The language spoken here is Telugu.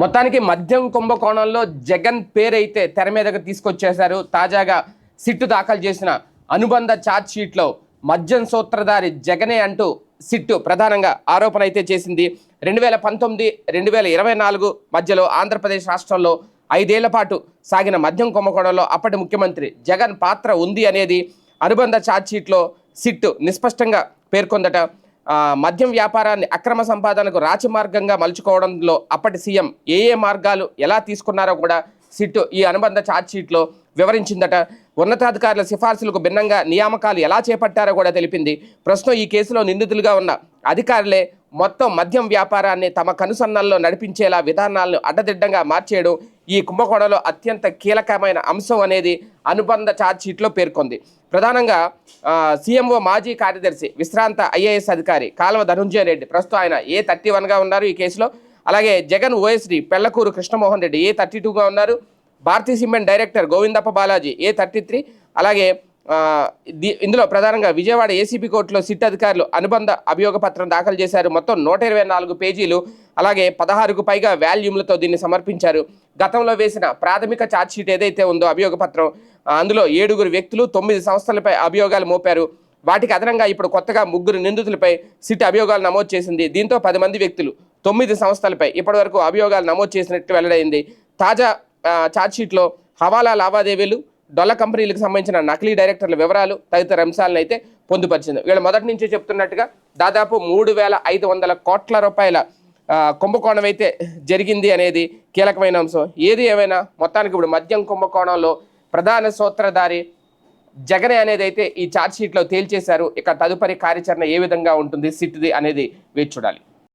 మొత్తానికి మద్యం కుంభకోణంలో జగన్ పేరైతే తెర మీదకు తీసుకొచ్చేశారు. తాజాగా సిట్టు దాఖలు చేసిన అనుబంధ ఛార్జ్ షీట్లో మద్యం సూత్రధారి జగనే అంటూ సిట్టు ప్రధానంగా ఆరోపణ అయితే చేసింది. రెండు వేల పంతొమ్మిది రెండు వేల ఇరవై నాలుగు మధ్యలో ఆంధ్రప్రదేశ్ రాష్ట్రంలో ఐదేళ్ళ పాటు సాగిన మద్యం కుంభకోణంలో అప్పటి ముఖ్యమంత్రి జగన్ పాత్ర ఉంది అనేది అనుబంధ ఛార్జ్ షీట్లో సిట్టు నిస్పష్టంగా పేర్కొందట. మద్యం వ్యాపారాన్ని అక్రమ సంపాదనకు రాచి మార్గంగా మలుచుకోవడంలో అప్పటి సీఎం ఏ ఏ మార్గాలు ఎలా తీసుకున్నారో కూడా సిట్టు ఈ అనుబంధ ఛార్జ్షీట్లో వివరించిందట. ఉన్నతాధికారుల సిఫార్సులకు భిన్నంగా నియామకాలు ఎలా చేపట్టారో కూడా తెలిపింది. ప్రస్తుతం ఈ కేసులో నిందితులుగా ఉన్న అధికారులే మొత్తం మద్యం వ్యాపారాన్ని తమ కనుసన్నల్లో నడిపించేలా విధానాలను అడ్డదిడ్డంగా మార్చేయడం ఈ కుంభకోణంలో అత్యంత కీలకమైన అంశం అనేది అనుబంధ ఛార్జ్షీట్లో పేర్కొంది. ప్రధానంగా సీఎంఓ మాజీ కార్యదర్శి విశ్రాంత ఐఏఎస్ అధికారి కాల్వ ధనుంజయ రెడ్డి. ప్రస్తుతం ఆయన ఏ థర్టీ వన్గా ఉన్నారు ఈ కేసులో. అలాగే Jagan OSD Pellakuru Krishnamohan Reddy A thirty టూగా ఉన్నారు. Bharatiya cement director Govindappa Balaji A thirty three. అలాగే ఇందులో ప్రధానంగా విజయవాడ ఏసీబీ కోర్టులో సిట్ అధికారులు అనుబంధ అభియోగ పత్రం దాఖలు చేశారు. మొత్తం నూట ఇరవై నాలుగు పేజీలు అలాగే పదహారుకు పైగా వాల్యూమ్లతో దీన్ని సమర్పించారు. గతంలో వేసిన ప్రాథమిక ఛార్జ్షీట్ ఏదైతే ఉందో అభియోగ పత్రం అందులో ఏడుగురు వ్యక్తులు తొమ్మిది సంస్థలపై అభియోగాలు మోపారు. వాటికి అదనంగా ఇప్పుడు కొత్తగా ముగ్గురు నిందితులపై సిట్ అభియోగాలు నమోదు చేసింది. దీంతో పది మంది వ్యక్తులు తొమ్మిది సంస్థలపై ఇప్పటివరకు అభియోగాలు నమోదు చేసినట్టు వెల్లడైంది. తాజా ఛార్జ్షీట్లో హవాలా లావాదేవీలు డొల్ల కంపెనీలకు సంబంధించిన నకిలీ డైరెక్టర్ల వివరాలు తదితర అంశాలను అయితే పొందుపరిచింది. వీళ్ళు మొదటి నుంచే చెప్తున్నట్టుగా దాదాపు మూడు వేల ఐదు వందల కోట్ల రూపాయల కుంభకోణం అయితే జరిగింది అనేది కీలకమైన అంశం. ఏది ఏమైనా మొత్తానికి ఇప్పుడు మద్యం కుంభకోణంలో ప్రధాన సూత్రధారి జగనే అనేది అయితే ఈ ఛార్జ్ షీట్లో తేల్చేశారు. ఇక తదుపరి కార్యాచరణ ఏ విధంగా ఉంటుంది సిట్ది అనేది వేచి చూడాలి.